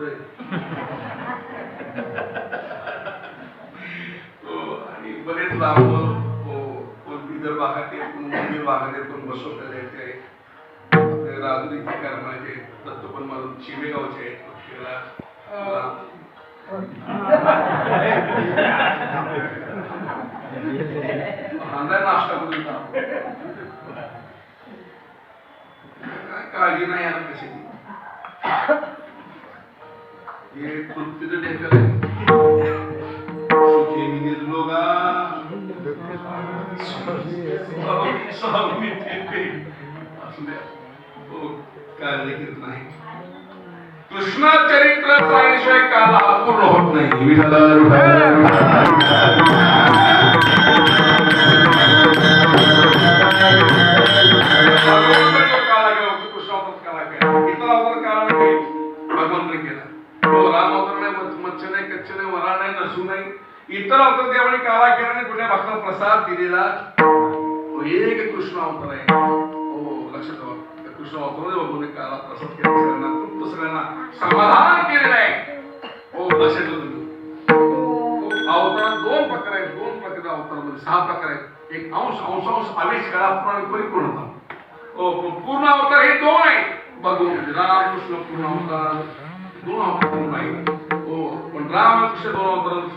तिथून हो आणि बरेच लाभ हो कोण बिदर भागात येतून कोण मंदिर भागात येतून बसवलेले आहेत ते ते दत्त पण माझं शिमेगावचे आहेत. त्याला नाश्ता करून काळजी नाही आता कशी. हे। तृप्तीचं स्वामी कार्य करत नाही। कृष्ण चरित्र सांगितल्याशिवाय काला अपूर्ण होत नाही। मत्स्य नाही, नाही, वराळ नाही, नसू नाही. इतर अवतार त्यावेळी काला केल्याने कुठल्या भक्ताला प्रसाद दिलेला. एक कृष्ण अवतार आहे. हो लक्षात ठेवा. कृष्ण अवताराने भगवंताने काला प्रसाद केला. सगळ्यांना तृप्त सगळ्यांना समाधान केलेलं आहे. हो लक्षात तुम्ही. अवतारात दोन प्रकार आहेत. दोन प्रकार अवतारामध्ये सहा प्रकार आहेत. एक अंश अंश आवेश काळा पूर्ण परिपूर्ण होता हो पण पूर्ण अवतार हे दोन आहे भगवंत राम कृष्ण पूर्ण अवतार. दोन अवतार नाही आहेत हो पण राम आणि कृष्ण दोन अवतार